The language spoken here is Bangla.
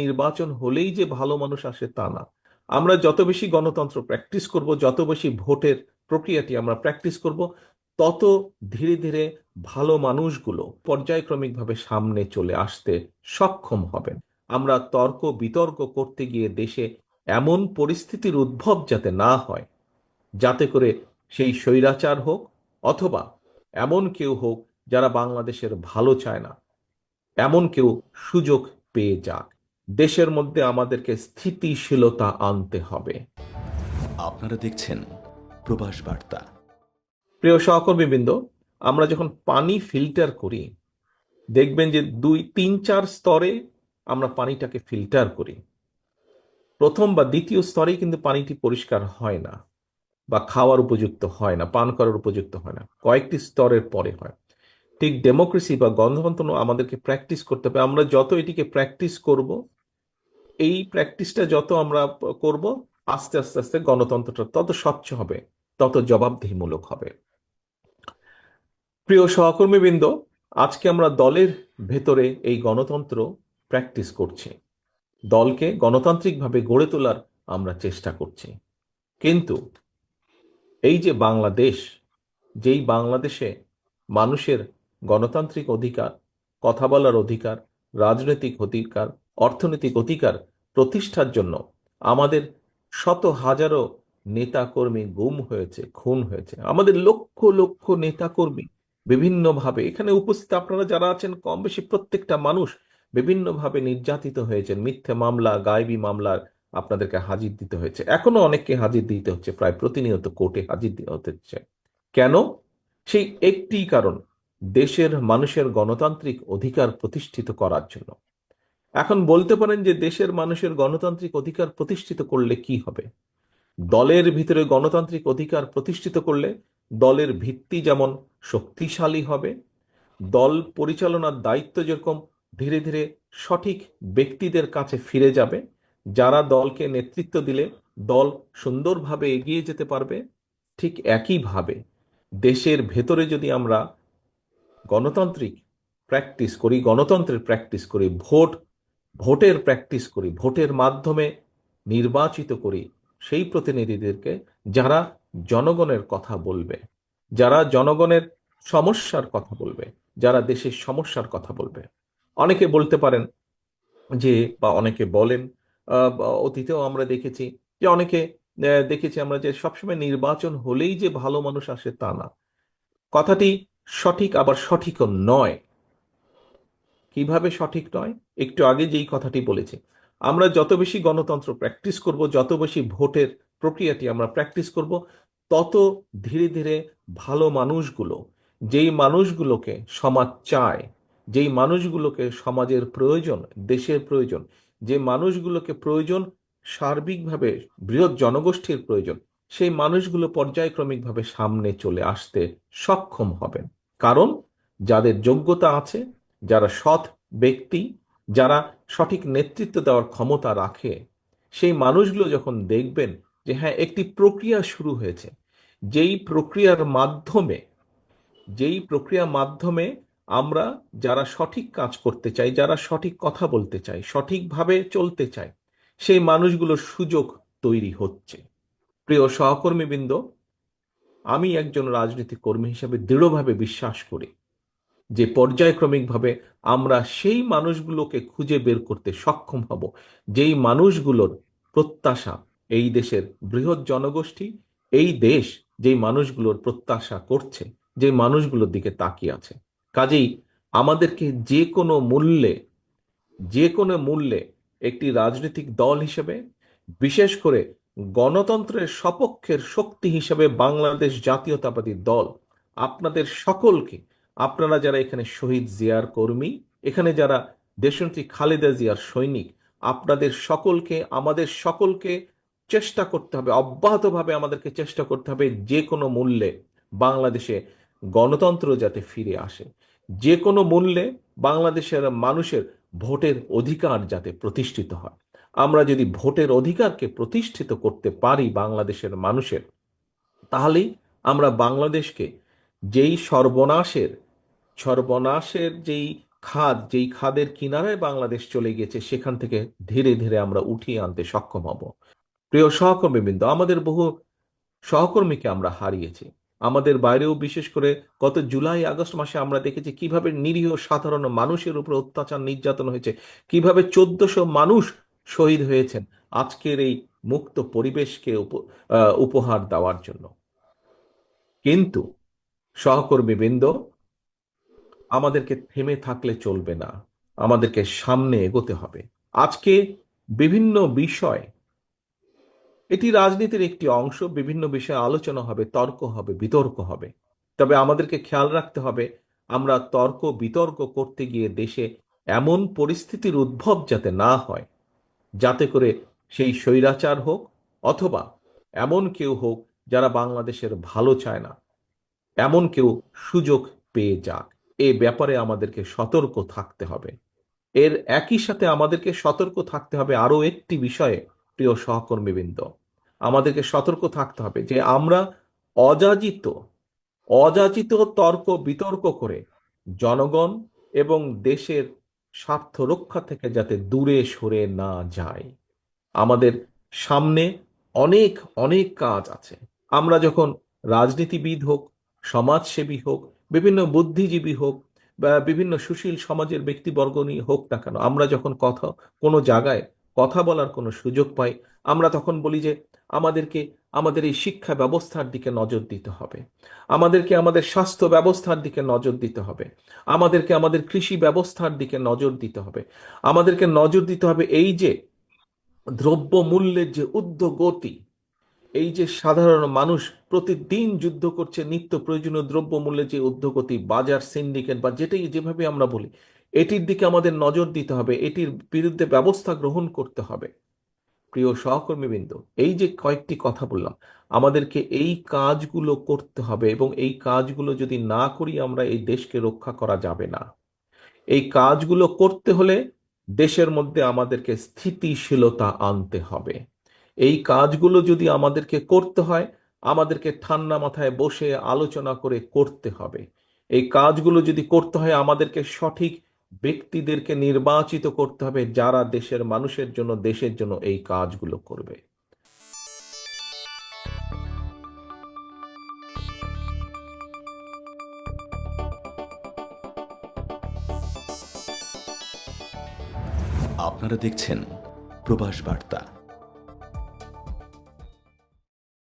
নির্বাচন হলেই যে ভালো মানুষ আসে তা না। আমরা যত বেশি গণতন্ত্র প্র্যাকটিস করব, যত বেশি ভোটের প্রক্রিয়াটি আমরা প্র্যাকটিস করব, তত ধীরে ধীরে ভালো মানুষগুলো পর্যায়ক্রমিকভাবে সামনে চলে আসতে সক্ষম হবেন। আমরা তর্ক বিতর্ক করতে গিয়ে দেশে এমন পরিস্থিতির উদ্ভব যাতে না হয়, যাতে করে সেই স্বৈরাচার হোক অথবা এমন কেউ হোক যারা বাংলাদেশের ভালো চায় না, এমন কেউ সুযোগ পেয়ে যাক। দেশের মধ্যে আমাদেরকে স্থিতিশীলতা আনতে হবে। আপনারা দেখছেন প্রবাস বার্তা। প্রিয় সহকর্মীবৃন্দ আমরা যখন পানি ফিল্টার করি দেখবেন যে দুই তিন চার স্তরে আমরা পানিটাকে ফিল্টার করি। প্রথম বা দ্বিতীয় স্তরেই কিন্তু পানিটি পরিষ্কার হয় না বা খাওয়ার উপযুক্ত হয় না পান করার উপযুক্ত হয় না কয়েকটি স্তরের পরে হয়। ঠিক ডেমোক্রেসি বা গণতন্ত্র আমাদেরকে প্র্যাকটিস করতে হবে। আমরা যত এটিকে প্র্যাকটিস করব এই প্র্যাকটিসটা যত আমরা করব, আস্তে আস্তে আস্তে গণতন্ত্রটা তত স্বচ্ছ হবে, তত জবাবদিহিমূলক হবে। প্রিয় সহকর্মীবৃন্দ, আজকে আমরা দলের ভেতরে এই গণতন্ত্র প্র্যাকটিস করছি। দলকে গণতান্ত্রিকভাবে গড়ে তোলার আমরা চেষ্টা করছি। কিন্তু এই যে বাংলাদেশ, যেই বাংলাদেশে মানুষের গণতান্ত্রিক অধিকার, কথা বলার অধিকার, রাজনৈতিক অধিকার অর্থনৈতিক অধিকার প্রতিষ্ঠার জন্য আমাদের শত হাজারো নেতাকর্মী গুম হয়েছে, খুন হয়েছে। আমাদের লক্ষ লক্ষ নেতাকর্মী বিভিন্নভাবে, এখানে উপস্থিত আপনারা যারা আছেন কম বেশি প্রত্যেকটা মানুষ বিভিন্নভাবে নির্যাতিত হয়েছেন। মিথ্যে মামলা, গায়েবী মামলার আপনাদেরকে হাজির দিতে হয়েছে। এখনও অনেককে হাজির দিতে হচ্ছে, প্রায় প্রতিনিয়ত কোর্টে হাজির দিতে হচ্ছে। কেন? সেই একটি কারণ, দেশের মানুষের গণতান্ত্রিক অধিকার প্রতিষ্ঠিত করার জন্য। এখন বলতে পারেন যে দেশের মানুষের গণতান্ত্রিক অধিকার প্রতিষ্ঠিত করলে কি হবে? দলের ভিতরে গণতান্ত্রিক অধিকার প্রতিষ্ঠিত করলে দলের ভিত্তি যেমন শক্তিশালী হবে, দল পরিচালনার দায়িত্ব যেরকম ধীরে ধীরে সঠিক ব্যক্তিদের কাছে ফিরে যাবে, যারা দলকে নেতৃত্ব দিলে দল সুন্দরভাবে এগিয়ে যেতে পারবে, ঠিক একইভাবে দেশের ভেতরে যদি আমরা গণতান্ত্রিক প্র্যাকটিস করি, গণতন্ত্রের প্র্যাকটিস করি, ভোট ভোটের প্র্যাকটিস করি, ভোটের মাধ্যমে নির্বাচিত করি, সেই প্রতিনিধিদেরকে যারা জনগণের কথা বলবে, যারা জনগণের সমস্যার কথা বলবে, যারা দেশের সমস্যার কথা বলবে। অনেকে বলতে পারেন যে, বা অনেকে বলেন অতীতেও আমরা দেখেছি যে, অনেকে দেখেছি আমরা যে, সবসময় নির্বাচন হলেই যে ভালো মানুষ আসে তা না। কথাটি সঠিক আবার সঠিকও নয়। কীভাবে সঠিক নয়? একটু আগে যেই কথাটি বলেছি, আমরা যত বেশি গণতন্ত্র প্র্যাকটিস করব, যত বেশি ভোটের প্রক্রিয়াটি আমরা প্র্যাকটিস করব, তত ধীরে ধীরে ভালো মানুষগুলো, যেই মানুষগুলোকে সমাজ চায়, যেই মানুষগুলোকে সমাজের প্রয়োজন, দেশের প্রয়োজন, যে মানুষগুলোকে প্রয়োজন সার্বিকভাবে বৃহৎ জনগোষ্ঠীর প্রয়োজন, সেই মানুষগুলো পর্যায়ক্রমিকভাবে সামনে চলে আসতে সক্ষম হবেন। কারণ যাদের যোগ্যতা আছে, যারা সৎ ব্যক্তি যারা সঠিক নেতৃত্ব দেওয়ার ক্ষমতা রাখে, সেই মানুষগুলো যখন দেখবেন যে হ্যাঁ একটি প্রক্রিয়া শুরু হয়েছে, যেই প্রক্রিয়ার মাধ্যমে, যেই প্রক্রিয়ার মাধ্যমে আমরা যারা সঠিক কাজ করতে চাই, যারা সঠিক কথা বলতে চাই, সঠিকভাবে চলতে চাই, সেই মানুষগুলোর সুযোগ তৈরি হচ্ছে। প্রিয় সহকর্মীবৃন্দ, আমি একজন রাজনৈতিক কর্মী হিসেবে দৃঢ়ভাবে বিশ্বাস করি। যে পর্যায়ক্রমিকভাবে আমরা সেই মানুষগুলোকে খুঁজে বের করতে সক্ষম হব, যেই মানুষগুলোর প্রত্যাশা এই দেশের বৃহৎ জনগোষ্ঠী, এই দেশ যেই মানুষগুলোর প্রত্যাশা করছে যে মানুষগুলোর দিকে তাকিয়ে আছে। কাজেই আমাদেরকে যে কোনো মূল্যে যে কোনো মূল্যে একটি রাজনৈতিক দল হিসেবে, বিশেষ করে গণতন্ত্রের সপক্ষের শক্তি হিসেবে বাংলাদেশ জাতীয়তাবাদী দল, আপনাদের সকলকে আপনারা যারা এখানে শহীদ জিয়ার কর্মী, এখানে যারা দেশনেত্রী খালেদা জিয়ার সৈনিক, আপনাদের সকলকে, আমাদের সকলকে চেষ্টা করতে হবে, অব্যাহতভাবে আমাদেরকে চেষ্টা করতে হবে যে কোনো মূল্যে বাংলাদেশে গণতন্ত্র যাতে ফিরে আসে। যে কোনো মূল্যে বাংলাদেশের মানুষের ভোটের অধিকার যাতে প্রতিষ্ঠিত হয়। আমরা যদি ভোটের অধিকারকে প্রতিষ্ঠিত করতে পারি বাংলাদেশের মানুষের, তাহলেই আমরা বাংলাদেশকে যেই সর্বনাশের সর্বনাশের যেই খাদ, যেই খাদের কিনারায় বাংলাদেশ চলে গেছে সেখান থেকে ধীরে ধীরে আমরা উঠিয়ে আনতে সক্ষম হব। প্রিয় সহকর্মীবৃন্দ, আমাদের বহু সহকর্মীকে আমরা হারিয়েছি। আমাদের বাইরেও বিশেষ করে গত জুলাই, আগস্ট মাসে আমরা দেখেছি কীভাবে নিরীহ সাধারণ মানুষের উপর অত্যাচার, নির্যাতন হয়েছে, কীভাবে চোদ্দশো মানুষ শহীদ হয়েছেন আজকের এই মুক্ত পরিবেশকে উপহার দেওয়ার জন্য। কিন্তু সহকর্মীবৃন্দ, আমাদেরকে থেমে থাকলে চলবে না। আমাদেরকে সামনে এগোতে হবে। আজকে বিভিন্ন বিষয়, এটি রাজনীতির একটি অংশ, বিভিন্ন বিষয়ে আলোচনা হবে, তর্ক হবে, বিতর্ক হবে। তবে আমাদেরকে খেয়াল রাখতে হবে, আমরা তর্ক, বিতর্ক করতে গিয়ে দেশে এমন পরিস্থিতির উদ্ভব যাতে না হয়, যাতে করে সেই স্বৈরাচার হোক, অথবা এমন কেউ হোক যারা বাংলাদেশের ভালো চায় না। এমন কেউ সুযোগ পেয়ে যাক। এ ব্যাপারে আমাদেরকে সতর্ক থাকতে হবে। এর একই সাথে আমাদেরকে সতর্ক থাকতে হবে আরও একটি বিষয়ে, প্রিয় সহকর্মীবৃন্দ। আমাদেরকে সতর্ক থাকতে হবে যে আমরা অযাচিত অযাচিত তর্ক বিতর্ক করে জনগণ এবং দেশের স্বার্থ রক্ষা থেকে যাতে দূরে সরে না যায়। আমাদের সামনে অনেক অনেক কাজ আছে। আমরা যখন রাজনীতিবিদ হোক সমাজসেবী হোক, বিভিন্ন বুদ্ধিজীবী হোক, বা বিভিন্ন সুশীল সমাজের ব্যক্তিবর্গ নিয়ে হোক না কেন, আমরা যখন কথা, কোনো জায়গায় কথা বলার কোনো সুযোগ পাই, আমরা তখন বলি যে আমাদেরকে, আমাদের এই শিক্ষা ব্যবস্থার দিকে নজর দিতে হবে। আমাদেরকে আমাদের স্বাস্থ্য ব্যবস্থার দিকে নজর দিতে হবে। আমাদেরকে আমাদের কৃষি ব্যবস্থার দিকে নজর দিতে হবে। আমাদেরকে নজর দিতে হবে এই যে দ্রব্য মূল্যের যে ঊর্ধ্বগতি এই যে সাধারণ মানুষ প্রতিদিন যুদ্ধ করছে, নিত্য প্রয়োজনীয় দ্রব্য মূল্যের যে ঊর্ধ্বগতি বাজার, সিন্ডিকেট বা যেটাই যেভাবে আমরা বলি, এটির দিকে আমাদের নজর দিতে হবে, এটির বিরুদ্ধে ব্যবস্থা গ্রহণ করতে হবে। প্রিয় সহকর্মীবৃন্দ, এই যে কয়েকটি কথা বললাম, আমাদেরকে এই কাজগুলো করতে হবে এবং এই কাজগুলো যদি না করি আমরা এই দেশকে রক্ষা করা যাবে না। এই কাজগুলো করতে হলে দেশের মধ্যে আমাদেরকে স্থিতিশীলতা আনতে হবে। এই কাজগুলো যদি আমাদেরকে করতে হয়, আমাদেরকে ঠান্ডা মাথায় বসে আলোচনা করে করতে হবে। এই কাজগুলো যদি করতে হয়, আমাদেরকে সঠিক ব্যক্তিদেরকে নির্বাচিত করতে হবে যারা দেশের মানুষের জন্য, দেশের জন্য এই কাজগুলো করবে। আপনারা দেখছেন প্রবাস বার্তা।